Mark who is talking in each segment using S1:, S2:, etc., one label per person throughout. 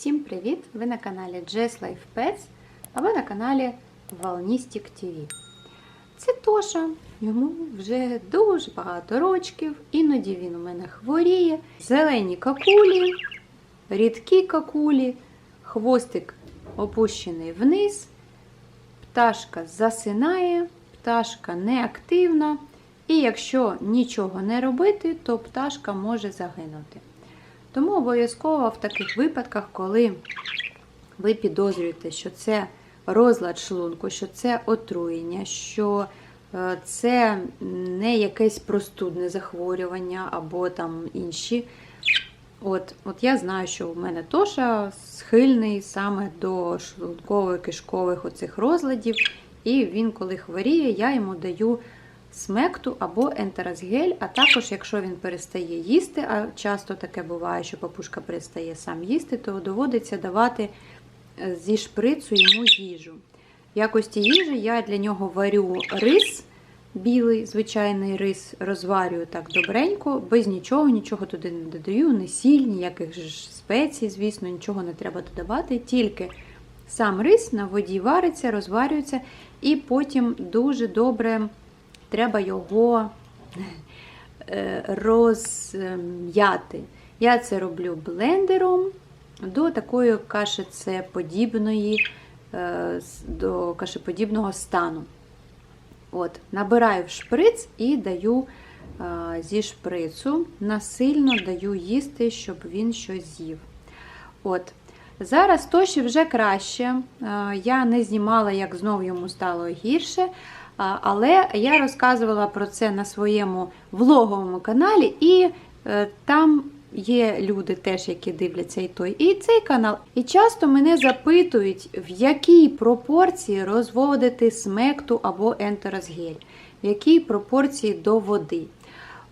S1: Всім привіт! Ви на каналі Jess Life Pets або на каналі Волністік TV. Це Тоша, йому вже дуже багато рочків, іноді він у мене хворіє. Зелені какулі, рідкі какулі, хвостик опущений вниз, пташка засинає, пташка неактивна. І якщо нічого не робити, то пташка може загинути. Тому обов'язково в таких випадках, коли ви підозрюєте, що це розлад шлунку, що це отруєння, що е, це не якесь простудне захворювання або там інші. От, от я знаю, що в мене Тоша схильний саме до шлунково-кишкових оцих розладів, і він, коли хворіє, я йому даю смекту або ентеразгель, а також, якщо він перестає їсти, а часто таке буває, що папушка перестає сам їсти, то доводиться давати е, зі шприцу йому їжу. В якості їжі я для нього варю рис, білий, звичайний рис, розварюю так добренько, без нічого, нічого туди не додаю, не сіль, ніяких ж спецій, звісно, нічого не треба додавати, тільки сам рис на воді вариться, розварюється, і потім дуже добре треба його е, розм'яти. Я це роблю блендером до такої кашицеподібної, е, до кашеподібного стану. От, Набираю в шприц і даю е, зі шприцу, насильно даю їсти, щоб він щось з'їв. От. Зараз Тоші вже краще. Е, Я не знімала, як знову йому стало гірше. Але я розказувала про це на своєму влоговому каналі, і е, там є люди теж, які дивляться і той, і цей канал. І часто мене запитують, в якій пропорції розводити смекту або ентерозгель, в якій пропорції до води.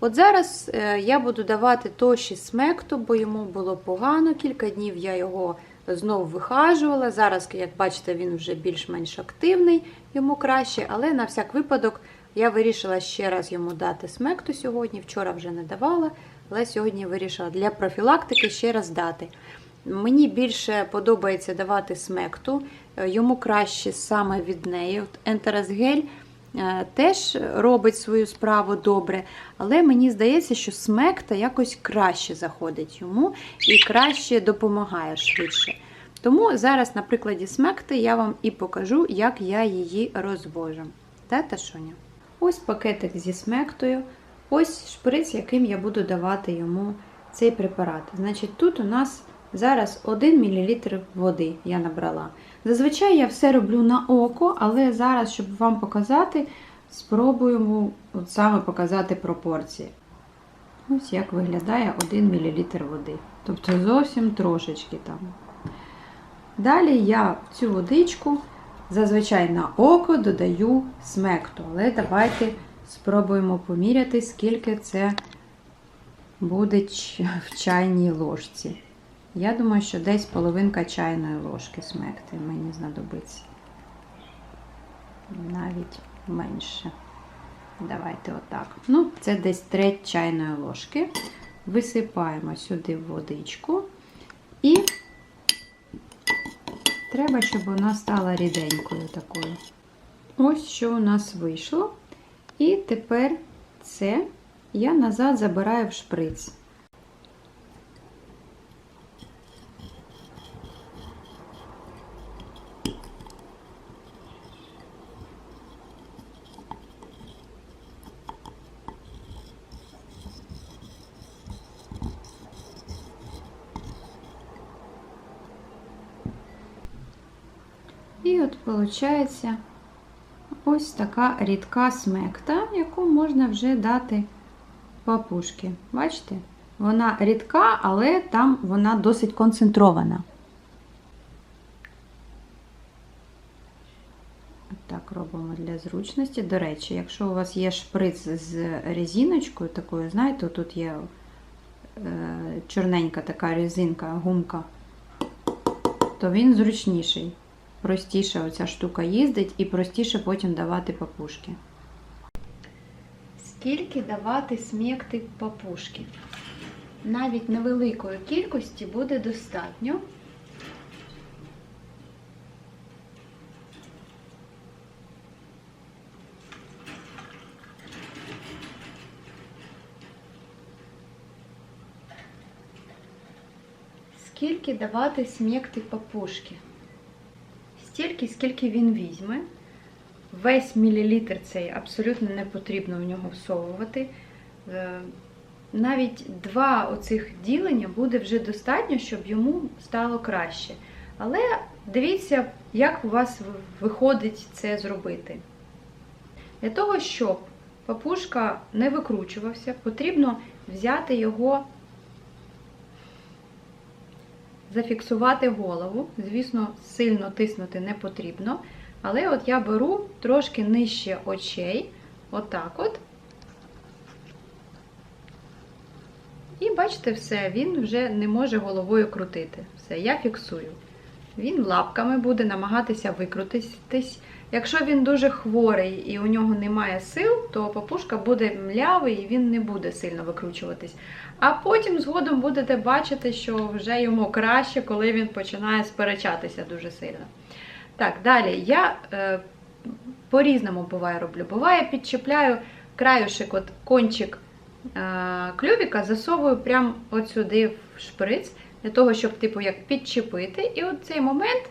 S1: От зараз е, я буду давати тоші смекту, бо йому було погано. Кілька днів я його знову вихажувала. Зараз, як бачите, він вже більш-менш активний, йому краще, але на всяк випадок я вирішила ще раз йому дати смекту сьогодні. Вчора вже не давала, але сьогодні вирішила для профілактики ще раз дати. Мені більше подобається давати смекту, е, йому краще саме від неї. От Ентеразгель е, теж робить свою справу добре, але мені здається, що смекта якось краще заходить йому і краще допомагає швидше. Тому зараз на прикладі смекти я вам і покажу, як я її розвожу. Та, Ташуня? Ось пакетик зі смектою, ось шприц, яким я буду давати йому цей препарат. Значить, тут у нас зараз 1 мл води я набрала. Зазвичай я все роблю на око, але зараз, щоб вам показати, спробуємо от саме показати пропорції. Ось як виглядає 1 мл води. Тобто зовсім трошечки там. Далі я цю водичку зазвичай на око додаю смекту. Але давайте спробуємо поміряти, скільки це буде в чайній ложці. Я думаю, що десь половинка чайної ложки смекти мені знадобиться. Навіть менше. Давайте отак. Ну, це десь треть чайної ложки. Висипаємо сюди водичку і треба, щоб вона стала ріденькою такою. Ось що у нас вийшло. І тепер це я назад забираю в шприц. Виходить ось така рідка смекта, яку можна вже дати папушки. Бачите? Вона рідка, але там вона досить концентрована. Так робимо для зручності. До речі, якщо у вас є шприц з резиночкою, такою, знаєте, тут є е, чорненька така резинка, гумка, то він зручніший простіше оця штука їздить і простіше потім давати папушки. Скільки давати см'якти папушки? Навіть невеликої кількості буде достатньо. Скільки давати смекти папушки? Стільки, скільки він візьме. Весь мілілітр цей абсолютно не потрібно в нього всовувати. Е, Навіть два оцих ділення буде вже достатньо, щоб йому стало краще. Але дивіться, як у вас виходить це зробити. Для того, щоб папушка не викручувався, потрібно взяти його, зафіксувати голову. Звісно, сильно тиснути не потрібно. Але от я беру трошки нижче очей, отак от. І бачите, все, він вже не може головою крутити. Все, я фіксую. Він лапками буде намагатися викрутитись. Якщо він дуже хворий і у нього немає сил, то папушка буде млявий і він не буде сильно викручуватись. А потім згодом будете бачити, що вже йому краще, коли він починає сперечатися дуже сильно. Так, далі я е, по-різному буває роблю. Буває, підчіпляю краюшик, от кончик е, клювіка, засовую прямо от сюди в шприц, для того, щоб, типу, як підчепити. І от цей момент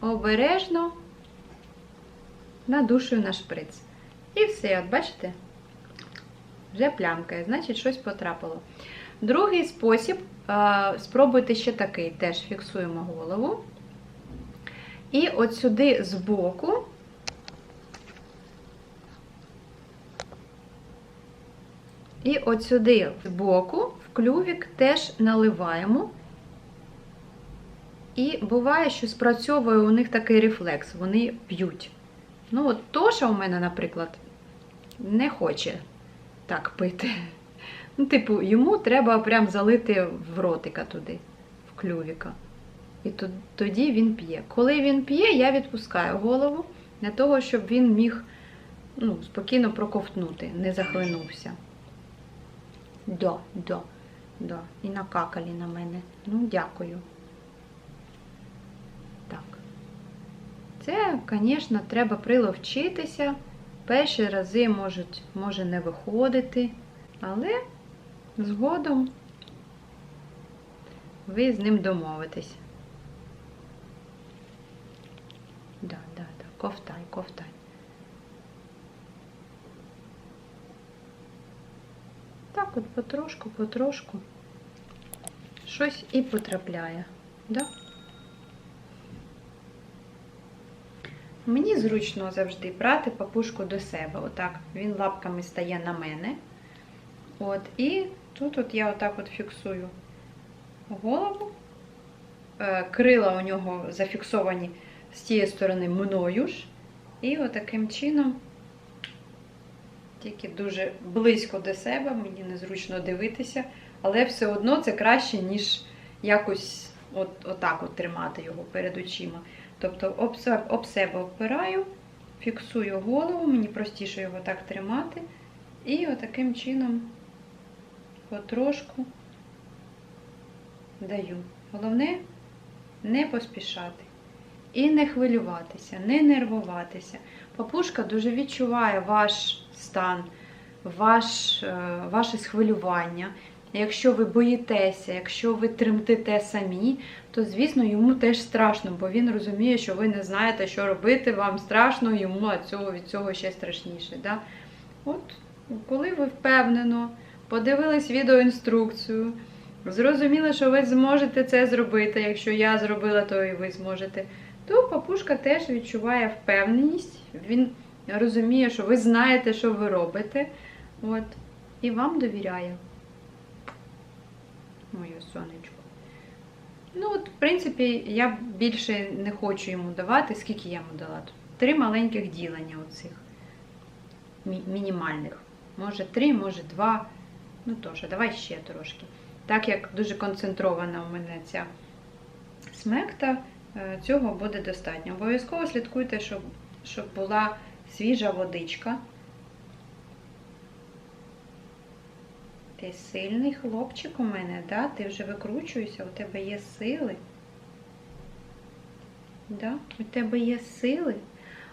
S1: обережно надушую на шприц. І все, от бачите? Вже плямкає, значить, щось потрапило. Другий спосіб, е, спробуйте ще такий, теж фіксуємо голову. І от сюди збоку і от сюди збоку в клювік теж наливаємо. І буває, що спрацьовує у них такий рефлекс, вони п'ють. Ну, от Тоша у мене, наприклад, не хоче так пити. Ну, типу, йому треба прям залити в ротика туди, в клювіка. І тоді він п'є. Коли він п'є, я відпускаю голову для того, щоб він міг ну, спокійно проковтнути, не захлинувся. Да, да, да. І накакалі на мене. Ну, дякую. Так. Це, звісно, треба приловчитися. Перші рази можуть, може не виходити, але згодом ви з ним домовитесь. Да, да, да. Ковтай, ковтай. Так от потрошку, потрошку щось і потрапляє. Да? Мені зручно завжди брати папушку до себе. Отак він лапками стає на мене. От, І тут от я отак от фіксую голову. Е, крила у нього зафіксовані з тієї сторони мною ж. І отаким чином, тільки дуже близько до себе, мені незручно дивитися, але все одно це краще, ніж якось от, отак от тримати його перед очима. Тобто об, себе опираю, фіксую голову, мені простіше його так тримати. І отаким чином потрошку даю. Головне не поспішати. І не хвилюватися, не нервуватися. Папушка дуже відчуває ваш стан, ваш, е, ваше схвилювання. Якщо ви боїтеся, якщо ви тремтите самі, то, звісно, йому теж страшно, бо він розуміє, що ви не знаєте, що робити, вам страшно, йому а цього, від цього ще страшніше. Да? От, коли ви впевнено подивились відеоінструкцію, зрозуміли, що ви зможете це зробити, якщо я зробила, то і ви зможете то папушка теж відчуває впевненість, він розуміє, що ви знаєте, що ви робите. От, І вам довіряє. Сонечко. Ну, от, в принципі, я більше не хочу йому давати, скільки я йому дала. Три маленьких ділення оцих мінімальних. Може три, може два. Ну тож, давай ще трошки. Так як дуже концентрована у мене ця смекта, Е, цього буде достатньо. Обов'язково слідкуйте, щоб, щоб була свіжа водичка. Ти сильний хлопчик у мене, да? ти вже викручуєшся, у тебе є сили. Да? У тебе є сили.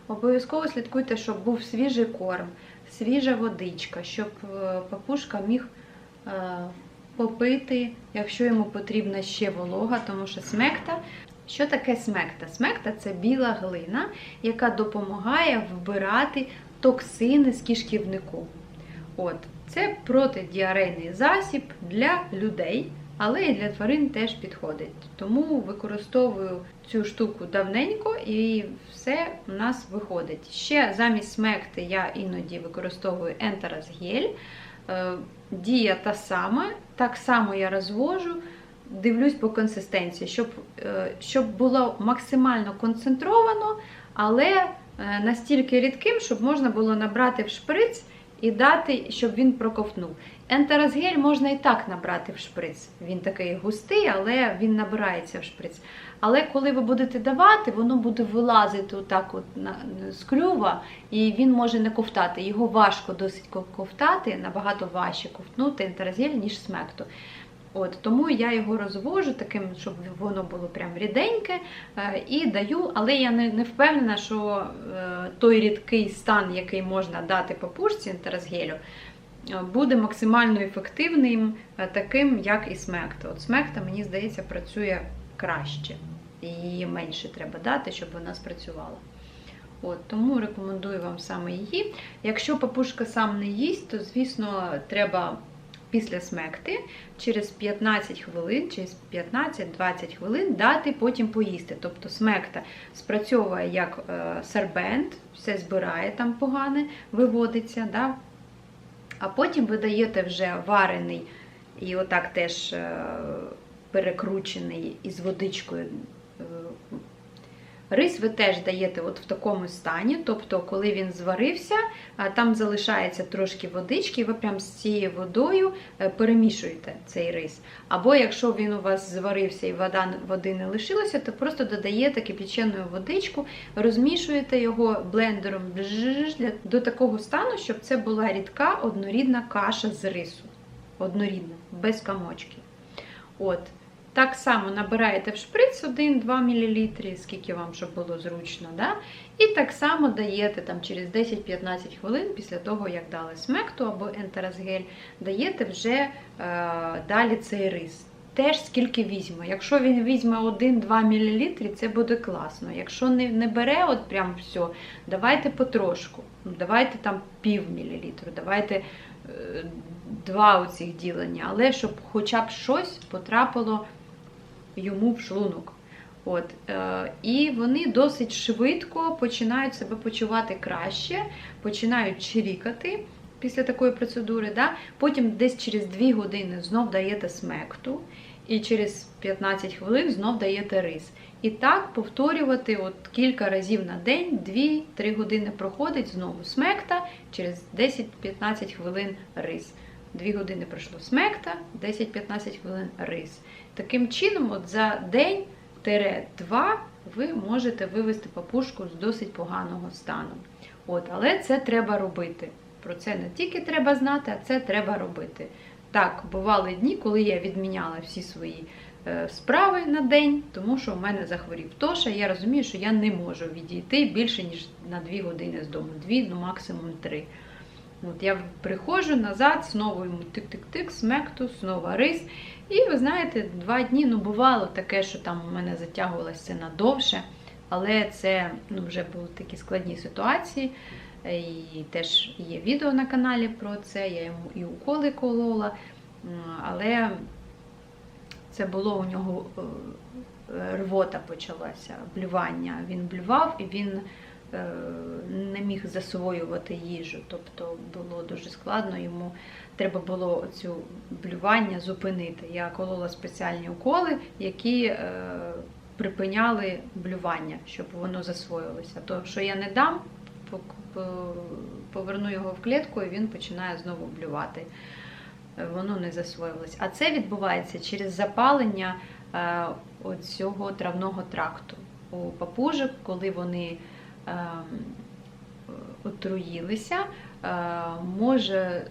S1: Обов'язково слідкуйте, щоб був свіжий корм, свіжа водичка, щоб е, папушка міг е, попити, якщо йому потрібна ще волога, тому що смекта. Що таке смекта? Смекта це біла глина, яка допомагає вбирати токсини з кишківнику. От, це протидіарейний засіб для людей, але і для тварин теж підходить. Тому використовую цю штуку давненько і все у нас виходить. Ще замість смекти я іноді використовую ентеразгель. Е, Дія та сама, так само я розвожу, дивлюсь по консистенції, щоб, е, щоб було максимально концентровано, але е, настільки рідким, щоб можна було набрати в шприц і дати, щоб він проковтнув. Ентеразгель можна і так набрати в шприц. Він такий густий, але він набирається в шприц. Але коли ви будете давати, воно буде вилазити отак от з клюва, і він може не ковтати. Його важко досить ко- ковтати, набагато важче ковтнути ентеразгель, ніж смекту. От, тому я його розвожу таким, щоб воно було прям ріденьке, е, і даю, але я не, не впевнена, що е, той рідкий стан, який можна дати папушці ентеразгелю, е, буде максимально ефективним, таким, як і смекта. От смекта, мені здається, працює краще. Її менше треба дати, щоб вона спрацювала. От, тому рекомендую вам саме її. Якщо папушка сам не їсть, то, звісно, треба після смекти через 15 хвилин, через 15-20 хвилин дати потім поїсти. Тобто смекта спрацьовує як е, сербент, все збирає там погане, виводиться. Да? А потім ви даєте вже варений і отак теж е, перекручений із водичкою. Рис ви теж даєте от в такому стані, тобто, коли він зварився, там залишається трошки водички, ви прям з цією водою е, перемішуєте цей рис. Або якщо він у вас зварився і вода, води не лишилося, то просто додаєте кипячену водичку, розмішуєте його блендером до такого стану, щоб це була рідка однорідна каша з рису. Однорідна, без камочків. От. Так само набираєте в шприц 1-2 мл, скільки вам щоб було зручно. Да? І так само даєте там, через 10-15 хвилин після того, як дали смекту або ентеразгель, даєте вже е, далі цей рис. Теж скільки візьме. Якщо він візьме 1-2 мл, це буде класно. Якщо не, не бере от прям все, давайте потрошку. Ну, Давайте там пів мілілітру, давайте е, два оцих ділення, але щоб хоча б щось потрапило йому в шлунок. От, е, і вони досить швидко починають себе почувати краще, починають чирікати після такої процедури. Да? Потім десь через 2 години знов даєте смекту, і через 15 хвилин знов даєте рис. І так повторювати от кілька разів на день, 2-3 години проходить, знову смекта, через 10-15 хвилин рис. 2 години пройшло смекта, 10-15 хвилин рис. Таким чином, от за день-два ви можете вивести папушку з досить поганого стану. От, але це треба робити. Про це не тільки треба знати, а це треба робити. Так, бували дні, коли я відміняла всі свої е, справи на день, тому що в мене захворів Тоша. Я розумію, що я не можу відійти більше, ніж на 2 години з дому. 2, ну максимум 3. От я приходжу назад, знову йому тик-тик-тик, смекту, знову рис. І ви знаєте, два дні ну, бувало таке, що там у мене затягувалося надовше. Але це ну, вже були такі складні ситуації. І теж є відео на каналі про це. Я йому і уколи колола. Але це було у нього е, рвота почалася, блювання. Він блював і він е, не міг засвоювати їжу. Тобто було дуже складно йому. Треба було цю блювання зупинити. Я колола спеціальні уколи, які е, припиняли блювання, щоб воно засвоїлося. То, що я не дам, по- по- поверну його в клітку, і він починає знову блювати. Е, Воно не засвоювалось. А це відбувається через запалення е, цього травного тракту. У папужок, коли вони е, отруїлися, е, може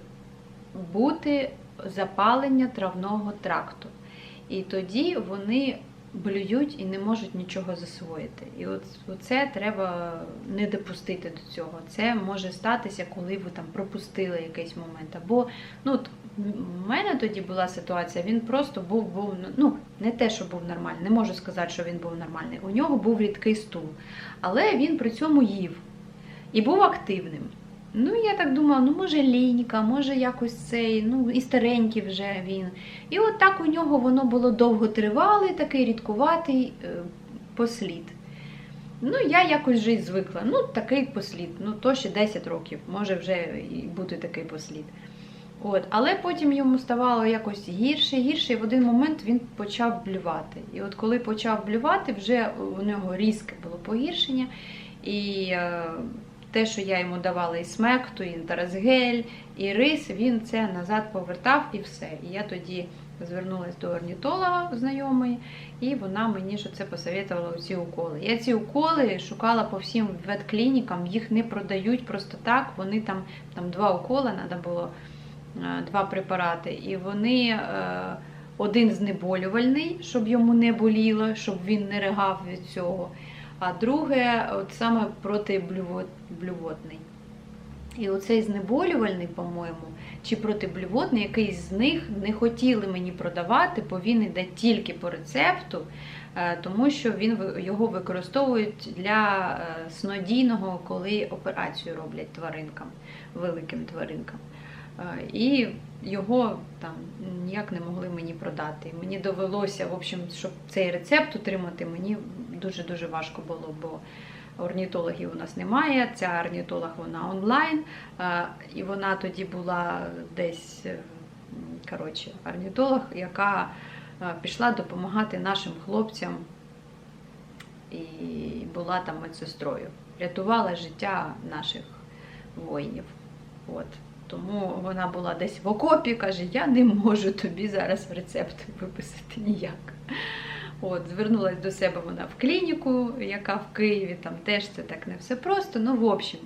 S1: бути запалення травного тракту. І тоді вони блюють і не можуть нічого засвоїти. І от це треба не допустити до цього. Це може статися, коли ви там пропустили якийсь момент. Або ну, У мене тоді була ситуація, він просто був, був ну, не те, що був нормальний, не можу сказати, що він був нормальний. У нього був рідкий стул, але він при цьому їв і був активним. Ну, я так думала, ну може лінька, може якось цей, ну і старенький вже він. І от так у нього воно було довготривалий, такий рідкуватий е, послід. Ну, я якось вже звикла. Ну, такий послід, ну то ще 10 років, може вже і бути такий послід. От, але потім йому ставало якось гірше, гірше, і в один момент він почав блювати. І от коли почав блювати, вже у нього різке було погіршення. І е, те, що я йому давала і смекту, і інтеразгель, і рис, він це назад повертав і все. І я тоді звернулася до орнітолога знайомої, і вона мені що це посоветувала ці уколи. Я ці уколи шукала по всім ветклінікам, їх не продають просто так. Вони там, там два уколи треба було, два препарати, і вони. е, Один знеболювальний, щоб йому не боліло, щоб він не ригав від цього. А друге, от саме протиблювотний. І оцей знеболювальний, по-моєму, чи протиблювотний, якийсь з них не хотіли мені продавати, бо він йде тільки по рецепту, е, тому що він його використовують для е, снодійного, коли операцію роблять тваринкам, великим тваринкам. І його там ніяк не могли мені продати. Мені довелося, в общем, щоб цей рецепт отримати, мені дуже-дуже важко було, бо орнітологів у нас немає. Ця орнітолог вона онлайн, і вона тоді була десь е, коротше, орнітолог, яка е, пішла допомагати нашим хлопцям і була там медсестрою. Рятувала життя наших воїнів. От. Тому вона була десь в окопі, каже, я не можу тобі зараз рецепт виписати ніяк. От, звернулася до себе вона в клініку, яка в Києві, там теж це так не все просто. Ну, в общем,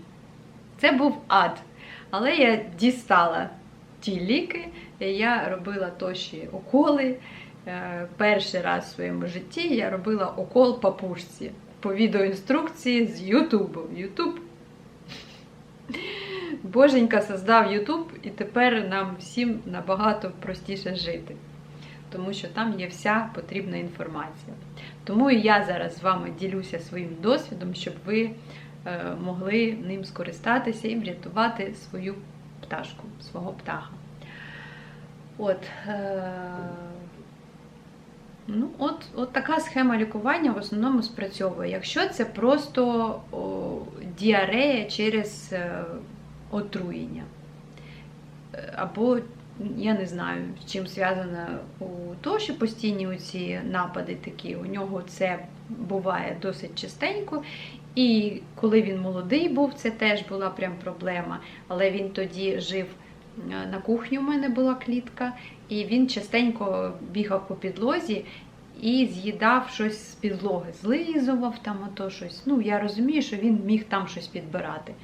S1: це був ад. Але я дістала ті ліки, я робила тоші уколи. Е, Перший раз в своєму житті я робила укол папушці по відеоінструкції з Ютубу. Ютуб Боженька создав Ютуб, і тепер нам всім набагато простіше жити, тому що там є вся потрібна інформація. Тому і я зараз з вами ділюся своїм досвідом, щоб ви е, могли ним скористатися і врятувати свою пташку, свого птаха. От, е, ну, от, от така схема лікування в основному спрацьовує. Якщо це просто о, діарея через е, отруєння. Або я не знаю, з чим зв'язано у то, що постійні ці напади такі, у нього це буває досить частенько. І коли він молодий був, це теж була прям проблема. Але він тоді жив е, на кухні, у мене була клітка, і він частенько бігав по підлозі і з'їдав щось з підлоги, злизував там ото щось. Ну, я розумію, що він міг там щось підбирати.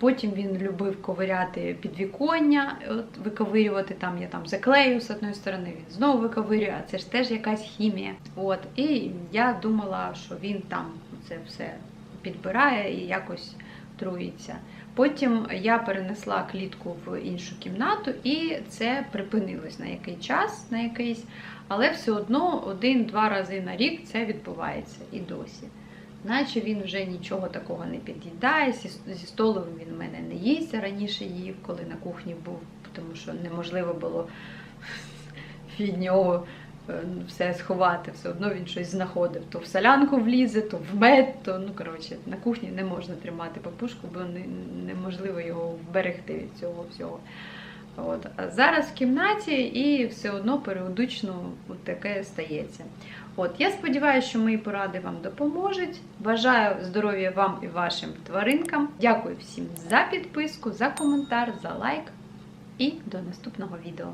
S1: Потім він любив ковиряти підвіконня, от, виковирювати там, я там заклею з одної сторони, він знову виковирює, а це ж теж якась хімія. От, і я думала, що він там це все підбирає і якось труїться. Потім я перенесла клітку в іншу кімнату, і це припинилось на який час, на якийсь, але все одно один-два рази на рік це відбувається і досі. Наче він вже нічого такого не під'їдає. Зі столу він в мене не їсть, раніше їв, коли на кухні був, тому що неможливо було від нього е, все сховати. Все одно він щось знаходив. То в солянку влізе, то в мед, то ну коротше, на кухні не можна тримати папушку, бо не, неможливо його вберегти від цього всього. От. А зараз в кімнаті і все одно періодично таке стається. От, я сподіваюся, що мої поради вам допоможуть. Бажаю здоров'я вам і вашим тваринкам. Дякую всім за підписку, за коментар, за лайк і до наступного відео.